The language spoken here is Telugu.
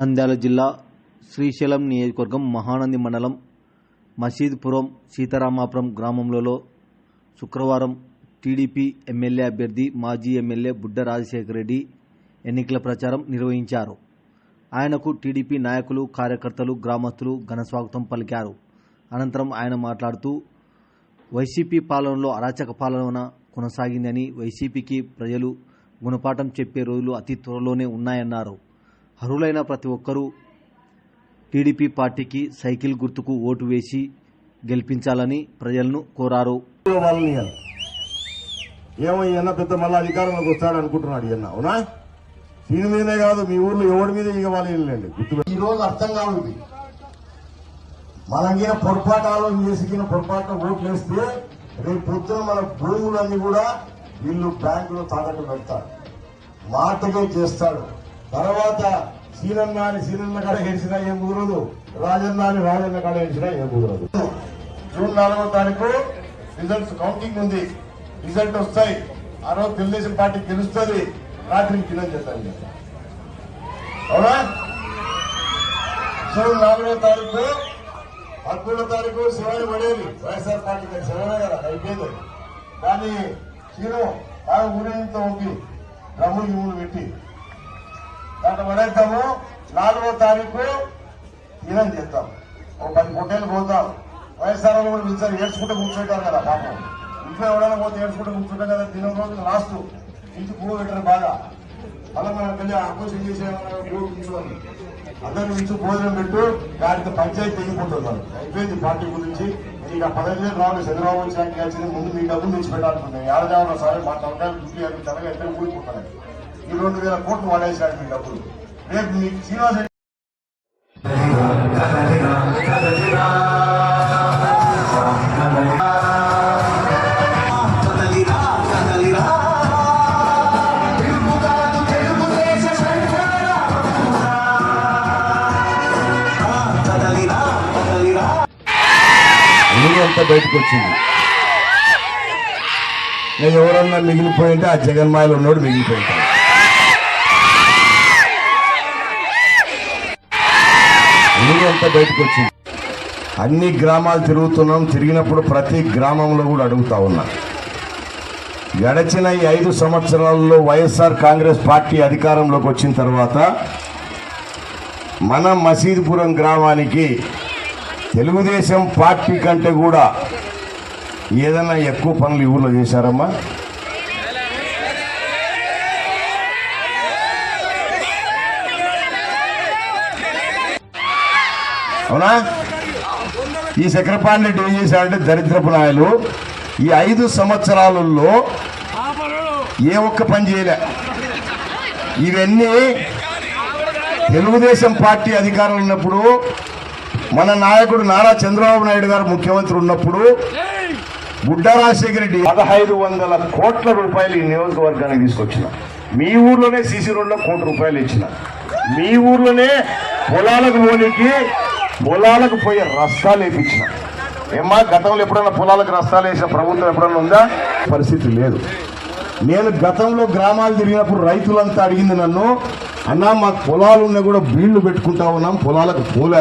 నంద్యాల జిల్లా శ్రీశైలం నియోజకవర్గం మహానంది మండలం మసీద్పురం సీతారామాపురం గ్రామంలో శుక్రవారం టీడీపీ ఎమ్మెల్యే అభ్యర్థి మాజీ ఎమ్మెల్యే బుడ్డ రాజశేఖర రెడ్డి ఎన్నికల ప్రచారం నిర్వహించారు. ఆయనకు టీడీపీ నాయకులు కార్యకర్తలు గ్రామస్తులు ఘనస్వాగతం పలికారు. అనంతరం ఆయన మాట్లాడుతూ వైసీపీ పాలనలో అరాచక పాలన కొనసాగిందని వైసీపీకి ప్రజలు గుణపాఠం చెప్పే రోజులు అతి త్వరలోనే ఉన్నాయన్నారు. అర్హులైన ప్రతి ఒక్కరూ టీడీపీ పార్టీకి సైకిల్ గుర్తుకు ఓటు వేసి గెలిపించాలని ప్రజలను కోరారు. ఏమో ఈయన పెద్ద మళ్ళీ అధికారంలోకి వస్తాడు అనుకుంటున్నాడు ఈయన అవునా? దీని మీదనే కాదు మీ ఊర్లో ఎవరి మీద ఇక వాళ్ళు వెళ్ళండి గుర్తు ఈ రోజు అర్థం ఇది మనకిన పొరపాటు ఆలోచన చేసికిన పొరపాటు ఓట్లు వేస్తే రేపు పొద్దున మన భూములన్నీ కూడా వీళ్ళు బ్యాంకులో తాకట్టు పెడతారు. మాటకే చేస్తాడు. తర్వాత సీనన్న అని సీనన్న కాడ గెలిచినా ఏం కుదరదు. రాజన్న అని రాజన్న కాడ గెలిచినా ఏం కుదరదు. జూన్ నాలుగో తారీఖు రిజల్ట్స్ కౌంటింగ్ ఉంది. రిజల్ట్ వస్తాయి. ఆ రోజు తెలుగుదేశం పార్టీ గెలుస్తుంది. రాత్రికి కింద చేస్తాను అవునా? జూన్ నాలుగో తారీఖు పదమూడో తారీఖు శివాజీ పడేది. వైఎస్ఆర్ పార్టీ శివనే కదా అయిపోయింది. కానీ సీను బాగా ఊరేగింతో ఉంది. డ్రమ్ములు గిమ్ములు పెట్టి. దాంట్లో పడేద్దాము నాలుగో తారీఖు ఈనం చేద్దాం ఒక పది పొట్టేళ్ళు పోతాం. వైఎస్ఆర్ కూడా పిలిచారు ఏడ్చుకుంటే కూర్చుంటారు కదా పాపం. ఇంట్లో ఎవడైనా పోతే ఏడ్చుకుంటే కూర్చుంటాం కదా తిన రోజు లాస్ట్ ఇంటి పువ్వు పెట్టారు బాగా. మళ్ళీ మనం వెళ్ళి ఆపోజిషన్ చేసే పువ్వు అందరి నుంచి భోజనం పెట్టు దానికి పంచాయతీ తెగిపోతున్నారు అయిపోయింది పార్టీ గురించి ఇక పదహైదు వేలు రావాలి చంద్రబాబు వచ్చినాక ముందు మీ డబ్బులు తెచ్చి పెట్టాలనుకుంటున్నాను ఏడాది సరే మా తలకాయలు చుట్టి అది తెలగా ఎక్కడ ఊడిపోతాయి ఈ రెండు వేల కోట్లు వాడేసాడు మీ డబ్బులు. రేపు మీకు శ్రీనివాస అంతా బయటకు వచ్చింది నేను ఎవరన్నా మిగిలిపోయింటే ఆ జగన్మాయలు ఉన్నోడు మిగిలిపోయింటాడు. అంతా బయటకు వచ్చింది. అన్ని గ్రామాలు తిరుగుతున్నాం. తిరిగినప్పుడు ప్రతి గ్రామంలో కూడా అడుగుతా ఉన్నా. గడచిన ఈ ఐదు సంవత్సరాల్లో వైఎస్ఆర్ కాంగ్రెస్ పార్టీ అధికారంలోకి వచ్చిన తర్వాత మన మసీదుపురం గ్రామానికి తెలుగుదేశం పార్టీ కంటే కూడా ఏదైనా ఎక్కువ పనులు ఊళ్ళో చేశారమ్మా? అవునా? ఈ చక్రపాణి ఏం చేశాడంటే దరిద్రపు నాయలు. ఈ ఐదు సంవత్సరాలలో ఏ ఒక్క పని చేయలే. ఇవన్నీ తెలుగుదేశం పార్టీ అధికారంలో ఉన్నప్పుడు మన నాయకుడు నారా చంద్రబాబు నాయుడు గారు ముఖ్యమంత్రి ఉన్నప్పుడు బుడ్డా రాజశేఖర రెడ్డి పదహైదు వందల కోట్ల రూపాయలు ఈ నియోజకవర్గానికి తీసుకొచ్చిన. మీ ఊర్లోనే సీసీ రోడ్లో కోటి రూపాయలు ఇచ్చిన. మీ ఊర్లోనే పొలాలకు పోనీకి పొలాలకు పోయే రస్తాలు వేపించిన. ఏమ్మా గతంలో ఎప్పుడైనా పొలాలకు రస్తాలు వేసిన ప్రభుత్వం ఎప్పుడైనా ఉందా? పరిస్థితి లేదు. నేను గతంలో గ్రామాలు తిరిగినప్పుడు రైతులంతా అడిగింది నన్ను అన్నా మాకు పొలాలు ఉన్నా కూడా బీళ్ళు పెట్టుకుంటా ఉన్నాం పొలాలకు పోలే